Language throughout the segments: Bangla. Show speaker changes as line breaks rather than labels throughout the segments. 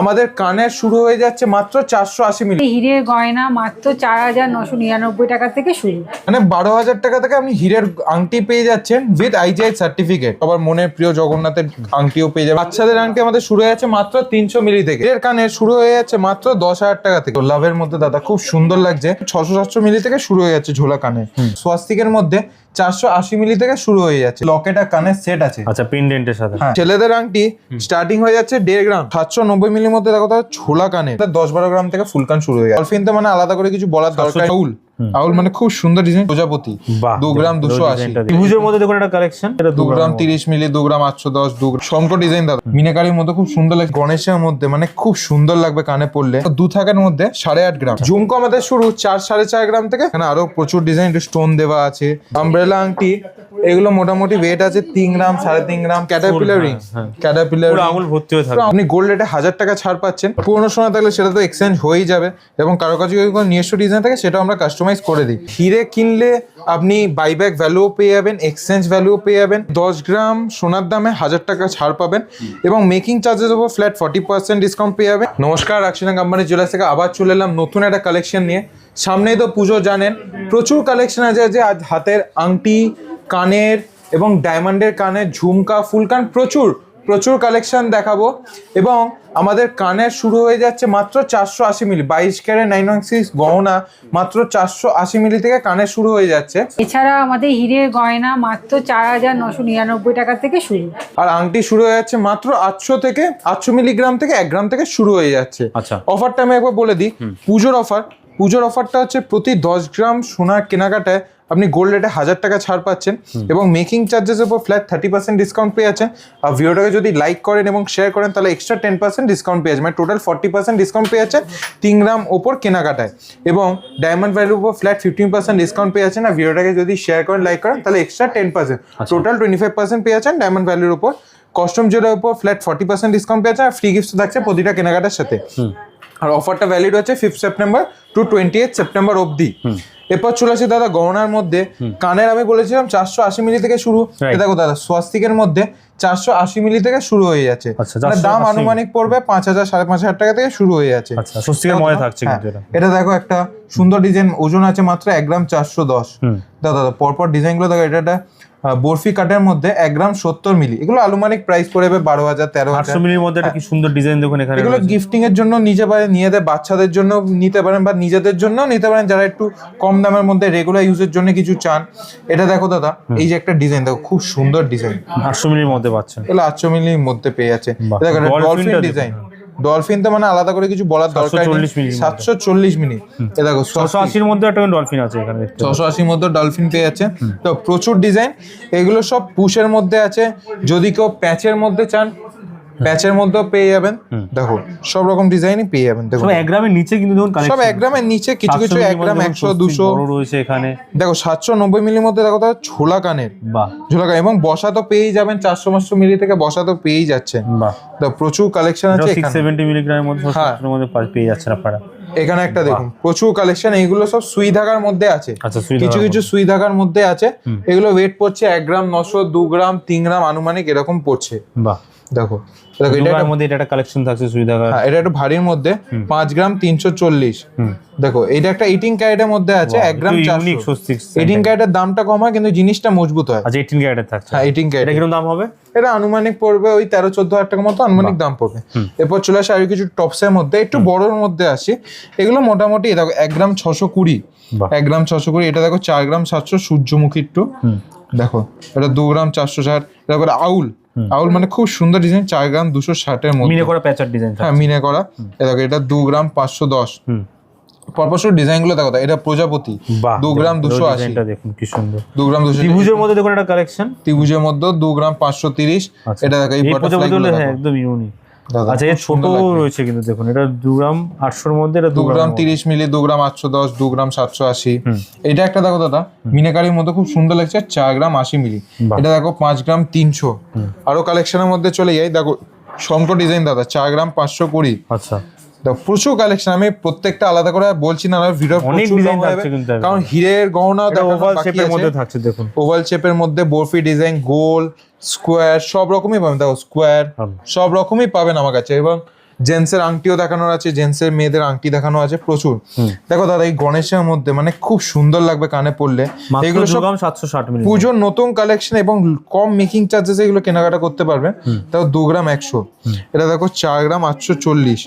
আমাদের কানের শুরু হয়ে যাচ্ছে মাত্র চারশো আশি মিলি
হিরের গয়না মাত্র চার হাজার নশো নিরানব্বই টাকা থেকে শুরু।
মানে বারো হাজার টাকা থেকে আপনি হিরের আংটি পেয়ে যাচ্ছেন উইথ আইজিআই সার্টিফিকেট আবার মনের প্রিয় জগন্নাথের আংটিও পেয়ে যাবেন। বাচ্চাদের আংটি আমাদের শুরু হয়ে যাচ্ছে মাত্র তিনশো মিলি থেকে। হীরের কানের শুরু হয়ে যাচ্ছে মাত্র দশ হাজার টাকা থেকে। লাভের মধ্যে দাদা খুব সুন্দর লাগছে। ছশো সাতশো মিলি থেকে শুরু হয়ে যাচ্ছে ঝোলা কানে স্বাস্তিকের মধ্যে চারশো আশি মিলি থেকে শুরু হয়ে যাচ্ছে। লকেট আর কানের সেট আছে।
আচ্ছা পেন্ডেন্টের সাথে।
হ্যাঁ। ছেলেদের আংটি স্টার্টিং হয়ে যাচ্ছে দেড় গ্রাম। সাতশো নব্বই মিলির মধ্যে দেখো তো ছোলা কানে দশ বারো গ্রাম থেকে ফুল কান শুরু হয়ে যায় ডলফিন তো মানে আলাদা করে কিছু বলার দরকার। আউল মানে খুব সুন্দর ডিজাইন প্রজাপতি। দু গ্রাম দুশো আশি।
ত্রিভুজের মধ্যে দেখুন একটা কালেকশন এটা
দু গ্রাম তিরিশ মিলি দু গ্রাম আটশো দশ দু গ্রাম শঙ্কর ডিজাইন দাদা। মিনাকারির মধ্যে খুব সুন্দর লাগে গণেশের মধ্যে মানে খুব সুন্দর লাগবে কানে পড়লে। দু থাকার মধ্যে সাড়ে আট গ্রাম। ঝুমকো আমাদের শুরু চার সাড়ে চার গ্রাম থেকে। এখানে আরও প্রচুর ডিজাইন স্টোন দেওয়া আছে। আমব্রেলা আংটি এগুলো মোটামুটি ওয়েট আছে তিন গ্রাম সাড়ে তিন গ্রাম। Caterpillar ring. ক্যাটারপিলার
আঙুল ভর্তি হয়ে থাকবে।
আপনি গোল্ড রেটে হাজার টাকা ছাড় পাচ্ছেন। পুরোনো সোনা থাকলে সেটা তো এক্সচেঞ্জ হয়েই যাবে। এবং কারও কাছে যদি কোনো নিজস্ব ডিজাইন থাকে সেটাও আমরা কাস্টমাইজ করে দিই। হিরে কিনলে আপনি বাইব্যাক ভ্যালুও পেয়ে যাবেন এক্সচেঞ্জ ভ্যালুও পেয়ে যাবেন, দশ গ্রাম সোনার দামে হাজার টাকা ছাড় পাবেন এবং মেকিং চার্জেস ওপর ফ্ল্যাট ফর্টি পার্সেন্ট ডিসকাউন্ট পেয়ে যাবেন। নমস্কার রাক্সিনা কোম্পানি জুয়েলার্স থেকে আবার চলে এলাম নতুন একটা কালেকশন নিয়ে। সামনেই তো পুজো, জানেন, প্রচুর কালেকশন আছে, যে আজ হাতের আংটি, কানের এবং ডায়মন্ডের কানের ঝুমকা ফুলকান প্রচুর। প্রচুর কালেকশন দেখাবো এবং আমাদের কানের শুরু হয়ে যাচ্ছে মাত্র চারশো আশি মিলি বাইশ ক্যারে নাইন ওয়ান সিক্স গহনা মাত্র চারশো আশি মিলি থেকে কানের শুরু হয়ে যাচ্ছে।
এছাড়া আমাদের হিরের গয়না মাত্র চার হাজার নশো নিরানব্বই টাকা থেকে শুরু।
আর আংটি শুরু হয়ে যাচ্ছে মাত্র আটশো থেকে আটশো মিলিগ্রাম থেকে এক গ্রাম থেকে শুরু হয়ে যাচ্ছে।
আচ্ছা।
অফারটা আমি একবার বলে দিই পুজোর অফার পুজোর অফারটা হচ্ছে প্রতি দশ গ্রাম সোনার কেনাকাটায় আপনি গোল্ড রেটে হাজার টাকা ছাড় পাচ্ছেন এবং মেকিং চার্জেসের উপর ফ্ল্যাট থার্টি পার্সেন্ট ডিসকাউন্ট পেয়ে যাচ্ছেন আর ভিডিওটাকে যদি লাইক করেন এবং শেয়ার করেন তাহলে এক্সট্রা টেন পার্সেন্ট ডিসকাউন্ট পেয়ে যাচ্ছেন মানে টোটাল ফর্টি পার্সেন্ট ডিসকাউন্ট পেয়ে যাচ্ছেন তিন গ্রাম ওপর কেনাকাটায়। এবং ডায়মন্ড ভ্যালুর উপর ফ্ল্যাট ফিফটিন পার্সেন্ট ডিসকাউন্ট পেয়ে যাচ্ছেন আর ভিডিওটাকে যদি শেয়ার করেন লাইক করেন তাহলে extra ten percent total twenty five percent পেয়ে যাচ্ছেন ডায়মন্ড ভ্যালুর উপর। কস্টম জুয়েলার উপর ফ্ল্যাট ফর্টি পার্সেন্ট ডিসকাউন্ট পেয়ে যাচ্ছেন আর ফ্রি গিফট থাকছে প্রতিটা কেনাকাটার সাথে। আর অফারটা ভ্যালিড হচ্ছে fifth September to twenty eight September অবধি এরপর চলে আসি দাদা গহনার মধ্যে। কানের আমি বলেছিলাম চারশো আশি মিলি থেকে শুরু। দেখো দাদা স্বাস্তিকের মধ্যে চারশো আশি মিলি থেকে শুরু হয়ে যাচ্ছে।
আচ্ছা,
মানে
480
দাম আনুমানিক পড়বে পাঁচ হাজার সাড়ে পাঁচ হাজার টাকা থেকে শুরু হয়ে যাচ্ছে।
আচ্ছা
হ্যাঁ,
এটা।
দেখো একটা সুন্দর ডিজাইন ওজন আছে মাত্র এক গ্রাম চারশো দশ। দাদা পরপর ডিজাইনগুলো দেখো এটা একটা বরফি কাঠের মধ্যে এক গ্রাম সত্তর মিলি। এগুলো আনুমানিক প্রাইস পড়বে বারো হাজার তেরো
আটশো মিলির মধ্যে একটা কি সুন্দর ডিজাইন দেখুন এখানে
এগুলো গিফটিং এর জন্য নিজে পারে নিয়ে দেয় বাচ্চাদের জন্য নিতে পারেন বা নিজেদের জন্য নিতে পারেন যারা একটু কম দামের মধ্যে রেগুলার ইউজের জন্য কিছু চান। এটা দেখো দাদা এই যে একটা ডিজাইন দেখো খুব সুন্দর ডিজাইন
আটশো মিলির মধ্যে পাচ্ছেন।
এগুলো আটশো মিলির মধ্যে পেয়ে যাচ্ছে। দেখো ডলফিন ডিজাইন ডলফিন তো মানে আলাদা করে কিছু বলার দরকার
740 মিলির
সাতশো চল্লিশ মিনিট এ দেখো
ছশো আশির মধ্যে একটা ডলফিন আছে এখানে
ছশো আশির মধ্যে ডলফিন পেয়ে যাচ্ছে। তো প্রচুর ডিজাইন। এগুলো সব পুশের মধ্যে আছে। যদি কেউ প্যাচের মধ্যে চান প্যাচের মধ্যেও পেয়ে যাবেন। দেখো সব রকম ডিজাইনই পেয়ে যাবেন। দেখুন।
সব এক গ্রামের নিচে কিন্তু দেখুন
সব এক গ্রামের নিচে কিছু কিছু এক গ্রাম একশো দুশো
রয়েছে এখানে।
দেখো সাতশো নব্বই মিলির মধ্যে দেখো তো ছোলা কানের।
বাহ।
ঝোলা কান এবং বসা তো পেয়েই যাবেন চারশো পাঁচশো মিলি থেকে বসা তো পেয়েই যাচ্ছে
বাহ।
তো প্রচুর কালেকশন আছে
সেভেন্টি মিলিগ্রামের মধ্যে
হ্যাঁ।
মধ্যে পেয়ে যাচ্ছেন আপনারা।
এখানে একটা দেখুন প্রচুর কালেকশন এইগুলো সব সুই ধাগার মধ্যে আছে।
আচ্ছা
কিছু কিছু সুই ধাগার মধ্যে আছে। এগুলো ওয়েট পড়ছে এক গ্রাম নশো দু গ্রাম তিন গ্রাম আনুমানিক এরকম পড়ছে।
বাহ।
দেখো দেখো এটা
মধ্যে এটা একটা কালেকশন থাকছে সুবিধা
হ্যাঁ, এটা একটু ভারীর মধ্যে পাঁচ গ্রাম তিনশো চল্লিশ। দেখো এটা একটা এইটিন ক্যারেটের মধ্যে আছে এক গ্রাম
ইউনিক
চারশো।
স্বস্তিক
এইটিন ক্যারেটের দামটা কম হয় কিন্তু জিনিসটা মজবুত হয়।
আচ্ছা এইটিন ক্যারেটের থাকছে।
হ্যাঁ এইটিন
এটা কীরকম দাম হবে?
এটা আনুমানিক পড়বে ওই তেরো চোদ্দ হাজার টাকার মতো আনুমানিক দাম পড়বে। এরপর চলে আসে আর কিছু টপসের মধ্যে একটু বড়োর মধ্যে আসি। এগুলো মোটামুটি দেখো এক গ্রাম ছশো কুড়ি।
বাহ।
এক গ্রাম ছশো কুড়ি এটা দেখো চার গ্রাম সাতশো সূর্যমুখী একটু। দেখো এটা দু গ্রাম চারশো ষাট। এটা করে আউল আউল মানে খুব সুন্দর ডিজাইন চার গ্রাম দুশো ষাটের মধ্যে।
মিনে করা প্যাচার ডিজাইন
হ্যাঁ মিনে করা দেখো এটা দু গ্রাম পাঁচশো দশ।
হুম।
পরপর ডিজাইনগুলো দেখো এটা প্রজাপতি। দু গ্রাম দুশো আশি।
দেখুন কি সুন্দর।
দু গ্রাম দুশো
ত্রিভুজের মধ্যে দেখুন একটা কালেকশন
ত্রিভুজের মধ্যে দু গ্রাম পাঁচশো তিরিশ। এটা দেখো এই বাটারফ্লাই
হ্যাঁ একদম ইউনিক আচ্ছা এর ছোট রয়েছে কিন্তু দেখুন এটা দু গ্রাম আটশোর মধ্যে এটা
দু গ্রাম তিরিশ মিলি দু গ্রাম আটশো দশ দু গ্রাম সাতশো আশি। এটা একটা দেখো দাদা মিনাকারির মধ্যে খুব সুন্দর লাগছে চার গ্রাম আশি মিলি। এটা দেখো পাঁচ গ্রাম তিনশো। আরও কালেকশনের মধ্যে চলে যাই দেখো শঙ্কর ডিজাইন দাদা চার গ্রাম পাঁচশো কুড়ি।
আচ্ছা।
প্রচুর কালেকশন আমি প্রত্যেকটা আলাদা করে বলছি না ভিডিও
অনেক
ডিজাইন
থাকছে কিন্তু
কারণ হীরের গহনা
ওভাল শেপের মধ্যে থাকছে দেখুন।
ওভাল শেপের মধ্যে বরফি ডিজাইন গোল স্কোয়ার সব রকমই পাবেন। দেখো স্কোয়ার সব রকমই পাবেন আমার কাছে। এবং জেন্টসের আংটিও দেখানোর আছে জেন্টসের মেয়েদের আংটি দেখানো আছে প্রচুর। দেখো দাদা এই গণেশের মধ্যে মানে খুব সুন্দর লাগবে কানে পড়লে। এগুলো সব
সাতশো ষাট
পুজোর নতুন কালেকশন এবং কম মেকিং চার্জেস এগুলো কেনাকাটা করতে পারবে। দেখো দু গ্রাম একশো। এটা দেখো চার গ্রাম আটশো চল্লিশ।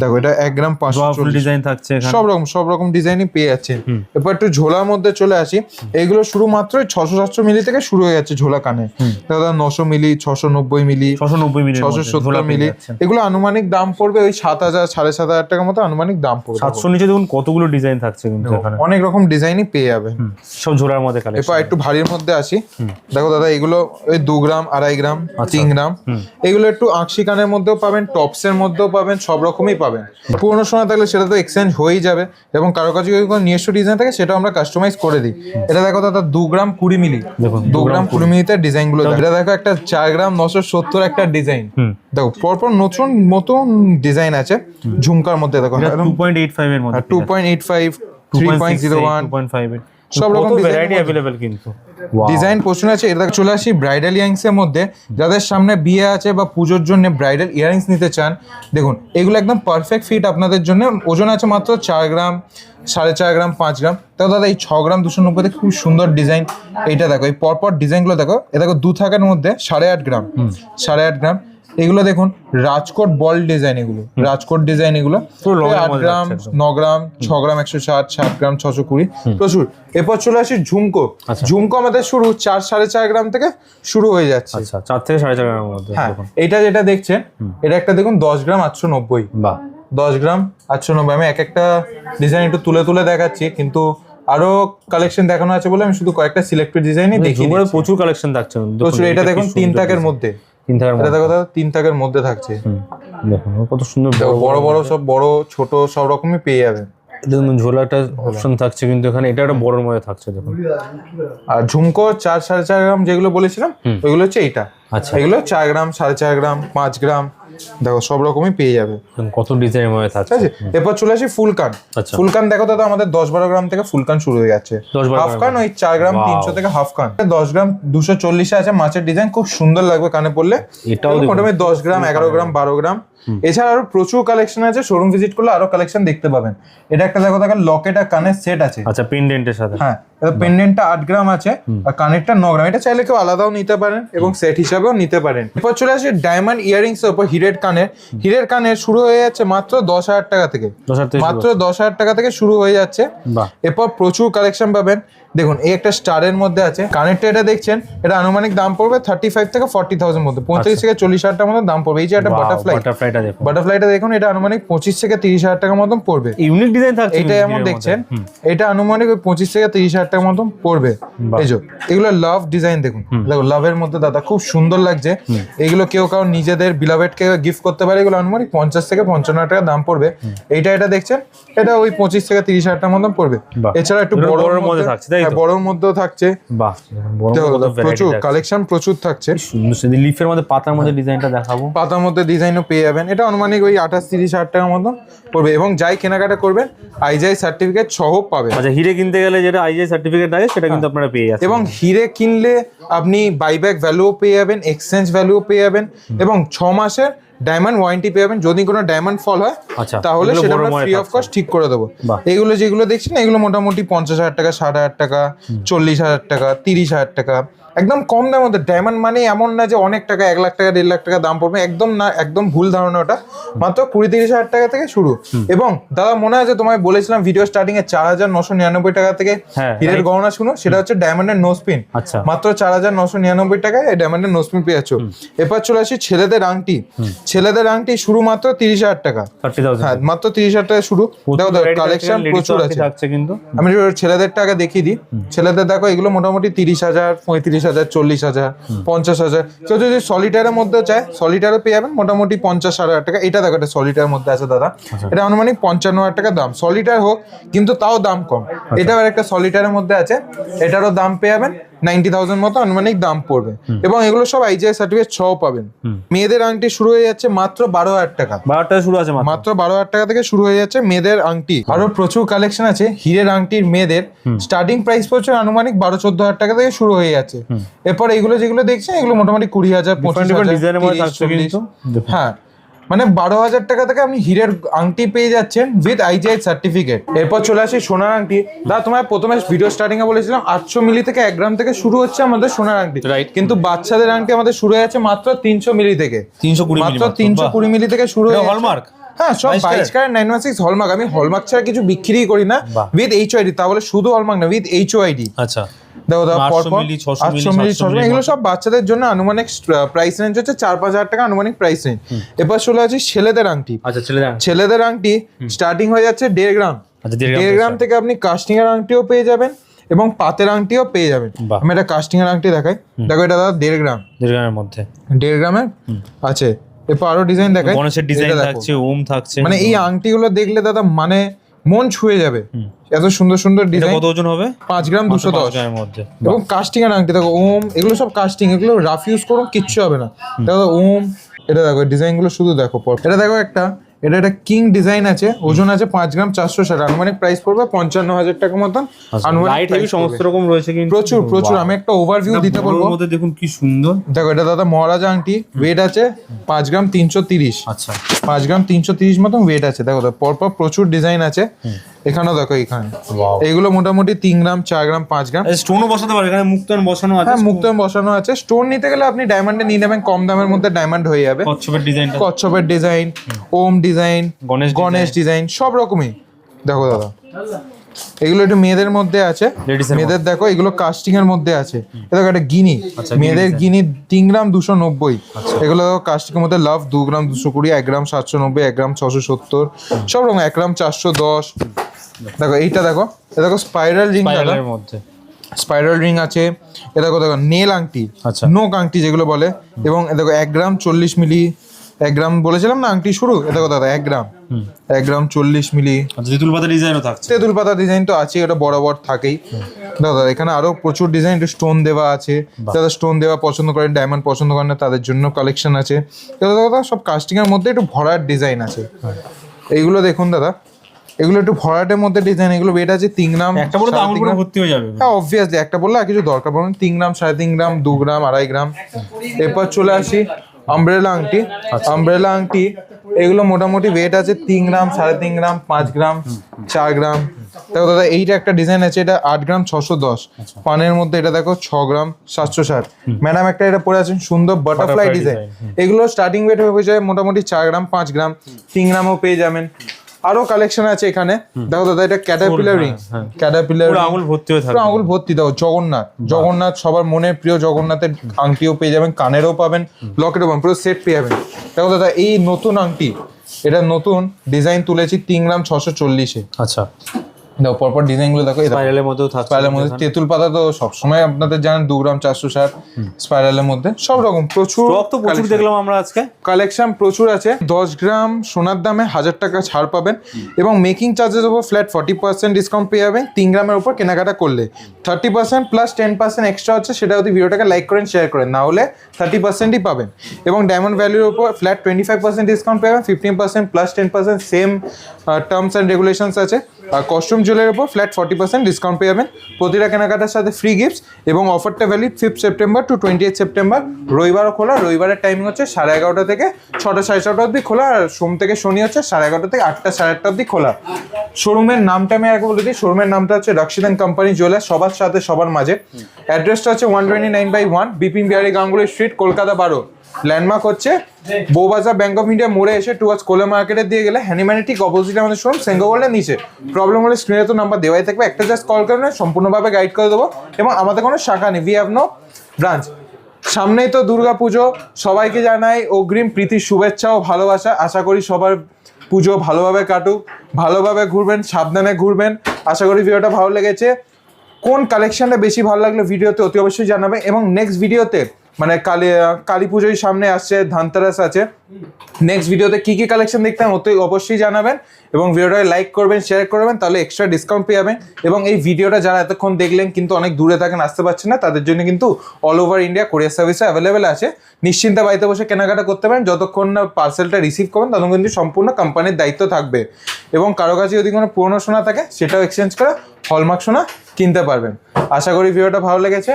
দেখো এটা এক গ্রাম পাঁচশো
ডিজাইন থাকছে
সব রকম সব রকম ডিজাইনই পেয়ে যাচ্ছে। এরপর একটু ঝোলার মধ্যে চলে আসি। এইগুলো শুরু মাত্র ছশো সাতশো মিলি থেকে শুরু হয়ে যাচ্ছে ঝোলা কানে। দাদা নশো মিলি ছশো নব্বই মিলি
ছশো নব্বই মিলি
ছশো সত্তর মিলি। এগুলো আনুমানিক দাম পড়বে ওই সাত হাজার সাড়ে সাত হাজার টাকার মতো আনুমানিক দাম পড়বে।
সাতশো নিচে দেখুন কতগুলো ডিজাইন থাকছে কিন্তু এখানে।
অনেক রকম ডিজাইনই পেয়ে যাবে।
সব ঝোলার মধ্যে কালেকশন
এরপর একটু ভারীর মধ্যে আসি। দেখো দাদা এগুলো ওই দু গ্রাম আড়াই গ্রাম
আচ্ছা।
তিন গ্রাম। এগুলো একটু আঁকশি কানের মধ্যেও পাবেন টপসের মধ্যেও পাবেন সব রকমই পাবেন। পুরোনো সময় থাকলে সেটা তো এক্সচেঞ্জ হয়েই যাবে এবং কারও কাছে যদি কোনো নিজস্ব ডিজাইন থাকে সেটা আমরা কাস্টমাইজ করে দিই। এটা দেখো দাদা দু গ্রাম কুড়ি মিলি। দু গ্রাম কুড়ি। মিলিতে ডিজাইনগুলো এটা দেখো একটা চার গ্রাম নশো সত্তর একটা ডিজাইন দেখো পরপর নতুন নতুন ডিজাইন আছে। ঝুমকার মধ্যে দেখো
টু পয়েন্ট এইট ফাইভ এর মধ্যে
two point eight five three point zero one
point five
সব রকম
ভ্যারাইটি। অ্যাভেলেবেল কিন্তু।
ডিজাইন পোর্শন আছে এটা চলে আসি ব্রাইডাল ইয়ারিংস এর মধ্যে। যাদের সামনে বিয়ে আছে বা পুজোর জন্য ব্রাইডাল ইয়ারিংস নিতে চান দেখুন এগুলো একদম পারফেক্ট ফিট আপনাদের জন্য। ওজন আছে মাত্র চার গ্রাম সাড়ে চার গ্রাম পাঁচ গ্রাম। তাও দাদা এই ছ গ্রাম দুশো নব্বইতে খুব সুন্দর ডিজাইন এইটা দেখো এই পরপর ডিজাইনগুলো দেখো এ দেখো দু থাকের মধ্যে সাড়ে আট গ্রাম। সাড়ে আট গ্রাম। এগুলো দেখুন রাজকোট বল ডিজাইন এগুলো রাজকোট ডিজাইন এগুলো। আট গ্রাম ন গ্রাম ছ গ্রাম একশো ষাট ষাট গ্রাম ছশো কুড়ি। প্রচুর। এরপর চলে আসি ঝুমকো।
আচ্ছা।
ঝুমকো আমাদের শুরু চার সাড়ে চার গ্রাম থেকে শুরু হয়ে যাচ্ছে।
আচ্ছা চার থেকে সাড়ে চার মধ্যে
হ্যাঁ এটা যেটা দেখছেন এটা একটা দেখুন দশ গ্রাম আটশো নব্বই।
বাহ।
দশ গ্রাম আটশো নব্বই। আমি এক একটা ডিজাইন একটু তুলে তুলে দেখাচ্ছি কিন্তু আরও কালেকশন দেখানো আছে বলে আমি শুধু কয়েকটা সিলেক্টেড ডিজাইনই দেখি
প্রচুর কালেকশন থাকছে
প্রচুর। এটা দেখুন তিন টাকের মধ্যে।
তিন থাকার
এটা দেখো তিন থাকের মধ্যে থাকছে।
দেখুন কত সুন্দর
বড় বড় সব বড় ছোট সব রকমই পেয়ে যাবেন
ঝোলাটা অপশন থাকছে কিন্তু এখানে এটা একটা বড় মধ্যে থাকছে দেখুন।
আর ঝুমকো চার সাড়ে চার গ্রাম যেগুলো বলেছিলাম ওইগুলো হচ্ছে এইটা।
আচ্ছা।
এগুলো চার গ্রাম সাড়ে চার গ্রাম পাঁচ গ্রাম। দেখো সব রকমই পেয়ে যাবে।
কত ডিজাইনের মধ্যে থাকছে?
আছে? এরপর চলে আসি ফুলকান।
ফুল
ফুলকান দেখো দাদা আমাদের দশ বারো গ্রাম থেকে ফুলকান শুরু হয়ে যাচ্ছে। হাফ কান ওই চার গ্রাম. তিনশো থেকে হাফ কান। দশ গ্রাম দুশো চল্লিশে আছে মাছের ডিজাইন খুব সুন্দর লাগবে কানে পড়লে।
এটাও
দেখো
প্রথমে
মোটামুটি দশ গ্রাম এগারো গ্রাম বারো গ্রাম। এছাড়া আরও প্রচুর কালেকশন আছে শোরুম ভিজিট করলে আরও কালেকশন দেখতে পাবেন। এটা একটা দেখো দেখো লকেট আর কানের সেট আছে।
আচ্ছা পেন্ডেন্টের সাথে।
হ্যাঁ পেন্ডেন্টটা আট গ্রাম আছে আর কানেরটা ন গ্রাম। এটা চাইলে কেউ আলাদাও নিতে পারেন এবং সেট হিসাবেও নিতে পারেন। এরপর চলে আসে ডায়মন্ড ইয়ারিংস এর উপর হিরের কানের। হিরের কানের শুরু হয়ে যাচ্ছে মাত্র দশ হাজার টাকা থেকে। মাত্র দশ হাজার টাকা থেকে শুরু হয়ে যাচ্ছে। এরপর প্রচুর কালেকশন পাবেন। দেখুন এই একটা স্টারের মধ্যে আছে কানেরটা এটা দেখছেন এটা আনুমানিক দাম পড়বে থার্টি ফাইভ থেকে ফর্টি থাউজেন্ড মধ্যে পঁয়ত্রিশ থেকে চল্লিশ হাজার টাকার মতো দাম পড়বে এই যে একটা বাটারফ্লাই
বাটারফ্লাইটা দেখুন।
দেখুন এটা আনুমানিক পঁচিশ থেকে তিরিশ হাজার টাকার মতন পড়বে।
ইউনিক ডিজাইন থাকছে
এটা এমন দেখছেন এটা আনুমানিক ওই পঁচিশ থেকে তিরিশ হাজার টাকার মতন পড়বে। এই যে এগুলো লাভ ডিজাইন দেখুন। দেখো লাভের মধ্যে দাদা খুব সুন্দর লাগছে। এগুলো কেউ কারও নিজেদের বিলাভেটকে গিফট করতে পারে এগুলো আনুমানিক পঞ্চাশ থেকে পঞ্চান্ন হাজার টাকা দাম পড়বে। এইটা এটা দেখছেন এটা ওই পঁচিশ থেকে তিরিশ হাজার টাকার মতন পড়বে। এছাড়া একটু
বড়
বড়োর
মধ্যে থাকছে?
হ্যাঁ, বড়োর মধ্যেও থাকছে।
বাহ
প্রচুর কালেকশন প্রচুর থাকছে।
সুন্দর সুন্দর লিফের মধ্যে পাতার মধ্যে ডিজাইনটা দেখাবো।
পাতার মধ্যে ডিজাইনও পেয়ে যাবেন। এটা আনুমানিক ওই আঠাশ তিরিশ হাজার টাকার মতন পড়বে এবং যাই কেনাকাটা করবেন আইজাই সার্টিফিকেট সহ পাবেন।
আচ্ছা হিরে কিনতে গেলে যেটা আইজিআই সার্টিফিকেট লাগে সেটা কিন্তু আপনারা পেয়ে যাচ্ছেন।
এবং হিরে কিনলে আপনি বাইব্যাক ভ্যালুও পেয়ে যাবেন এক্সচেঞ্জ ভ্যালুও পেয়ে যাবেন এবং ছ মাসের ডায়মন্ড ওয়ারেন্টি পেয়ে যাবেন। যদি কোনো ডায়মন্ড ফল হয়
আচ্ছা,
তাহলে সেটা আমরা ফ্রি অফ। কস্ট ঠিক করে দেবো। এগুলো যেগুলো দেখছেন এগুলো মোটামুটি পঞ্চাশ হাজার টাকা ষাট হাজার টাকা চল্লিশ হাজার টাকা তিরিশ হাজার টাকা। একদম কম দামের মধ্যে। ডায়মন্ড মানে এমন না যে অনেক টাকা এক লাখ টাকা দেড় লাখ টাকা দাম পড়বে। একদম না একদম ভুল ধারণা ওটা। মাত্র কুড়ি তিরিশ হাজার টাকা থেকে শুরু। এবং দাদা মনে আছে তোমায় বলেছিলাম ভিডিও স্টার্টিং এ চার হাজার নশো নিরানব্বই টাকা থেকে
হ্যাঁ,
হিরের গহনা শুনো। সেটা হচ্ছে ডায়মন্ডের নো স্পিন
আচ্ছা।
মাত্র চার হাজার নশো নিরানব্বই টাকায় ডায়মন্ডের নোসপিন পেয়ে যাচ্ছ। এরপর চলে আসি ছেলেদের আংটি। ছেলেদের আংটি শুরু মাত্র তিরিশ হাজার টাকা। হ্যাঁ মাত্র তিরিশ হাজার টাকা শুরু। দেখো দেখো কালেকশন প্রচুর আছে।
কিন্তু।
আমি যদি ছেলেদের টাকা দেখিয়ে দিই। ছেলেদের দেখো এগুলো মোটামুটি তিরিশ হাজার পঁয়ত্রিশ হাজার চল্লিশ হাজার পঞ্চাশ হাজার। কেউ যদি সলিটারের মধ্যে চায় সলিটারও পেয়ে যাবেন মোটামুটি পঞ্চাশ হাজার টাকা। এটা দেখো এটা সলিটারের মধ্যে আছে দাদা। এটা আনুমানিক পঞ্চান্ন হাজার টাকা দাম। সলিটার হোক কিন্তু তাও দাম কম। এটাও একটা সলিটারের মধ্যে আছে। এটারও দাম পেয়ে যাবেন। নাইনটি থাউজেন্ড মতো আনুমানিক দাম পড়বে। এবং এগুলো সব আইজিআই সার্টিফিকেট সহ পাবেন। মেয়েদের আংটি শুরু হয়ে যাচ্ছে মাত্র বারো হাজার টাকা।
বারোটা শুরু আছে মাত্র।
বারো হাজার টাকা থেকে শুরু হয়ে যাচ্ছে মেয়েদের আংটি। আরও প্রচুর কালেকশন আছে হীরের আংটির মেয়েদের। স্টার্টিং প্রাইস পড়ছে আনুমানিক বারো চোদ্দ হাজার টাকা থেকে শুরু হয়ে যাচ্ছে। এরপর এগুলো যেগুলো দেখছেন এগুলো মোটামুটি কুড়ি হাজার পঁচিশ হাজার। হ্যাঁ। মানে বারো হাজার টাকা থেকে আপনি হীরের আংটি পেয়ে যাচ্ছেন উইথ আইজিআই সার্টিফিকেট এরপর চলে আসি সোনার আংটি। দা তোমায় প্রথমে ভিডিও স্টার্টিং এ বলেছিলাম আটশো মিলি থেকে এক গ্রাম থেকে শুরু হচ্ছে আমাদের সোনার আংটি।
Right.
কিন্তু বাচ্চাদের আংটি আমাদের শুরু হয়ে যাচ্ছে মাত্র তিনশো মিলি থেকে।
তিনশো কুড়ি
মাত্র তিনশো কুড়ি মিলি থেকে শুরু হয়ে
হলমার্ক
হ্যাঁ সব বাইশ carat nine one six hallmark আমি হলমার্ক ছাড়া কিছু বিক্রি করি না। উইথ এইচ আইডি তাহলে শুধু হলমার্ক না উইথ এইচ আইডি
আচ্ছা।
দেখো দেখো
800
পর পর
মিলি, 600 মিলি,
800 মিলি
700
600
মিলি
এগুলো সব বাচ্চাদের জন্য আনুমানিক প্রাইস রেঞ্জ হচ্ছে চার পাঁচ হাজার টাকা আনুমানিক প্রাইস রেঞ্জ এবার চলে আসি ছেলেদের আংটি।
আচ্ছা ছেলে
ছেলেদের আংটি স্টার্টিং হয়ে যাচ্ছে দেড় গ্রাম।
আচ্ছা দেড় গ্রাম
থেকে আপনি কাস্টিং এর আংটিও পেয়ে যাবেন এবং পাতের আংটিও পেয়ে যাবেন। আমি একটা কাস্টিং এর আংটি দেখাই। দেখো এটা দাদা দেড় গ্রাম।
দেড় গ্রামের মধ্যে।
দেড় গ্রামের? আছে। এরপর আরও ডিজাইন দেখাই।
গণেশের ডিজাইন
এটা
থাকছে ওম থাকছে।
মানে এই আংটিগুলো দেখলে দাদা মানে মন ছুঁয়ে যাবে। এত সুন্দর সুন্দর ডিজাইন
কত ওজন হবে?
পাঁচ গ্রাম দুশো দশ।
গ্রামের মধ্যে।
এবং কাস্টিং এর আংটি দেখো ওম এগুলো সব কাস্টিং এগুলো রাফ ইউজ করো কিচ্ছু হবে না। দেখো ওম এটা দেখো ডিজাইনগুলো শুধু দেখো এটা দেখো একটা এটা একটা কিং ডিজাইন আছে ওজন আছে পাঁচ গ্রাম চারশো ষাট আনুমানিক প্রাইস পড়বে পঞ্চান্ন হাজার টাকা মতন আনুমানিক
লাইট সমস্ত রকম রয়েছে কিন্তু।
প্রচুর প্রচুর আমি একটা ওভারভিউ দিতে পারব
বলব মধ্যে দেখুন কি সুন্দর।
দেখো এটা দাদা মহারাজা আংটি ওয়েট আছে পাঁচ গ্রাম তিনশো তিরিশ।
আচ্ছা।
পাঁচ গ্রাম তিনশো তিরিশ মতন ওয়েট আছে। দেখো, পরপর প্রচুর ডিজাইন আছে। এখানেও দেখো এখানে. এইগুলো মোটামুটি তিন গ্রাম চার গ্রাম পাঁচ গ্রাম।
স্টোনও বসাতে পারে এখানে মুক্তান বসানো আছে
হ্যাঁ মুক্ত বসানো আছে। স্টোন নিতে গেলে আপনি ডায়মন্ডে নিয়ে নেবেন কম দামের মধ্যে ডায়মন্ড হয়ে যাবে।
কচ্ছপের ডিজাইনটা
কচ্ছপের design Om design
Ganesh
Ganesh design সব রকমই। দেখো দাদা। এগুলো একটু মেয়েদের মধ্যে আছে। মেয়েদের দেখো এগুলো কাস্টিং এর মধ্যে আছে। দেখো একটা গিনি।
আচ্ছা,
মেয়েদের গিনি তিন গ্রাম দুশো নব্বই। এগুলো দেখো কাস্টিং এর মধ্যে লাভ দু গ্রাম দুশো কুড়ি এক গ্রাম সাতশো নব্বই এক গ্রাম ছশো সত্তর সব রকম এক গ্রাম চারশো দশ দেখো এইটা দেখো এ দেখো স্পাইরাল রিং
স্পাইরালের মধ্যে।
স্পাইরাল রিং আছে এ দেখো দেখো নেল আংটি
আচ্ছা।
নোক আংটি যেগুলো বলে এবং এ দেখো এক গ্রাম চল্লিশ মিলি এক গ্রাম বলেছিলাম না আংটি শুরু? এ দেখো দাদা এক গ্রাম। এক গ্রাম চল্লিশ মিলি।
আচ্ছা তেঁতুল পাতা ডিজাইনও থাকছে।
তেঁতুল পাতা ডিজাইন তো আছে ওটা বরাবর থাকেই। দাদা এখানে আরও প্রচুর ডিজাইন একটু স্টোন দেওয়া আছে। যারা স্টোন দেওয়া পছন্দ করেন ডায়মন্ড পছন্দ করেন না তাদের জন্য কালেকশন আছে। দাদা সব কাস্টিং এর মধ্যে একটু ভরাট ডিজাইন আছে। এইগুলো দেখুন দাদা। এগুলো একটু ভরাটের মধ্যে ডিজাইন এগুলো ওয়েট আছে তিন গ্রাম
একটা বলে আঙুল পুরো
গ্রাম।
ভর্তি হয়ে যাবে।
হ্যাঁ অবভিয়াসলি একটা বললে আর কিছু দরকার পড়বে না। তিন গ্রাম সাড়ে তিন গ্রাম দু গ্রাম আড়াই গ্রাম। এরপর চলে আসি আমব্রেলা আংটি। আমব্রেলা আংটি এগুলো মোটামুটি ওয়েট আছে তিন গ্রাম সাড়ে তিন গ্রাম পাঁচ গ্রাম চার গ্রাম। দেখো দাদা এইটা একটা ডিজাইন আছে এটা আট গ্রাম ছশো দশ। পানের মধ্যে এটা দেখো ছ গ্রাম সাতশো ষাট। ম্যাডাম একটা এটা পরে আছেন সুন্দর বাটারফ্লাই ডিজাইন এগুলো স্টার্টিং ওয়েট হয়ে যায় মোটামুটি চার গ্রাম পাঁচ গ্রাম। তিন গ্রামও পেয়ে যাবেন। আরও কালেকশন আছে এখানে। দেখো দাদা এটা ক্যাটারপিলার রিং। ক্যাটারপিলার
আঙুল ভর্তি হয়ে থাকে
আঙুল ভর্তি দাও জগন্নাথ। জগন্নাথ সবার মনে প্রিয় জগন্নাথের আংটিও পেয়ে যাবেন কানেরও পাবেন লকেটও পাবেন পুরো সেট পেয়ে যাবেন। দেখো দাদা এই নতুন আংটি এটা নতুন ডিজাইন তুলেছি তিন গ্রাম ছশো চল্লিশে।
আচ্ছা।
দেখো পরপর ডিজাইনগুলো দেখো
স্পাইরালের মধ্যেও থাকছে
স্পাইরালের মধ্যে তেঁতুল পাতা তো সবসময় আপনাদের জানেন দু গ্রাম চারশো ষাট স্পাইরালের মধ্যে সব রকম প্রচুর
স্টক তো প্রচুর দেখলাম আমরা আজকে।
কালেকশন প্রচুর আছে দশ গ্রাম সোনার দামে হাজার টাকা ছাড় পাবেন এবং মেকিং চার্জেস উপর ফ্ল্যাট ফর্টি পার্সেন্ট ডিসকাউন্ট পেয়ে যাবেন তিন গ্রামের উপর কেনাকাটা করলে। Thirty percent plus ten percent extra হচ্ছে সেটা যদি ভিডিওটাকে লাইক করেন শেয়ার করেন না হলে থার্টি পার্সেন্টই পাবেন। এবং ডায়মন্ড ভ্যালুর উপর flat twenty five percent discount পেয়ে যাবেন fifteen percent plus ten percent same terms and regulations আছে। আর কস্টিউম জুয়েলের উপর ফ্ল্যাট ফর্টি পার্সেন্ট ডিসকাউন্ট পেয়ে যাবেন। প্রতিটা কেনাকাটার সাথে ফ্রি গিফটস এবং অফারটা valid fifth September to twenty eight September রবিবারও খোলা, রবিবারের টাইমিং হচ্ছে সাড়ে এগারোটা থেকে ছটা, সাড়ে ছটা অবধি খোলা আর সোম থেকে শনি হচ্ছে সাড়ে এগারোটা থেকে আটটা, সাড়ে আটটা অবধি খোলা। শোরুমের নামটা আমি আগে বলে দিই, শোরুমের নামটা হচ্ছে রক্ষিদান কোম্পানি জুয়েলার সবার সাথে সবার মাঝে। অ্যাড্রেসটা হচ্ছে one twenty nine by one Bipin Bihari Ganguly street Kolkata বারো ল্যান্ডমার্ক হচ্ছে বৌবাজার ব্যাংক অফ ইন্ডিয়া মোড়ে এসে টুয়ার্স কোলা মার্কেটে দিয়ে গেলে হ্যানিম্যানের ঠিক অপোজিট আমাদের শোরুম সেঙ্গোওয়ার্ল্ডের নিচে। প্রবলেম হলে স্ক্রিনে তো নাম্বার দেওয়াই থাকবে। একটা জাস্ট কল করে সম্পূর্ণভাবে গাইড করে দেবো এবং আমাদের কোনো শাখা নেই। উই হ্যাভ নো ব্রাঞ্চ সামনেই তো দুর্গা পুজো। সবাইকে জানাই অগ্রিম প্রীতি, শুভেচ্ছা ও ভালোবাসা। আশা করি সবার পুজো ভালোভাবে কাটুক, ভালোভাবে ঘুরবেন, সাবধানে ঘুরবেন। আশা করি ভিডিওটা ভালো লেগেছে। কোন কালেকশনটা বেশি ভালো লাগল ভিডিওতে অতি অবশ্যই জানাবে। এবং নেক্সট ভিডিওতে মানে কালী কালী পুজোই সামনে আসছে, ধানতেরাস আছে। নেক্সট ভিডিওতে কি কি কালেকশন দেখতে হবে অতি অবশ্যই জানাবেন এবং ভিডিওটাকে লাইক করবেন শেয়ার করবেন, তাহলে এক্সট্রা ডিসকাউন্ট পেয়ে যাবেন। এবং এই ভিডিওটা যারা এতক্ষণ দেখলেন কিন্তু অনেক দূরে থাকেন, আসতে পারছেন না, তাদের জন্য কিন্তু অল ওভার ইন্ডিয়া কোরিয়ার সার্ভিসে অ্যাভেলেবেল আছে। নিশ্চিন্তে বাড়িতে বসে কেনাকাটা করতে পারেন, যতক্ষণ না পার্সেলটা রিসিভ করবেন, ততক্ষণ কিন্তু সম্পূর্ণ কোম্পানির দায়িত্ব থাকবে। এবং কারও কাছে যদি কোনো পুরনো সোনা থাকে, সেটাও এক্সচেঞ্জ করে হলমার্ক সোনা কিনতে পারবেন। আশা করি ভিডিওটা ভালো লেগেছে।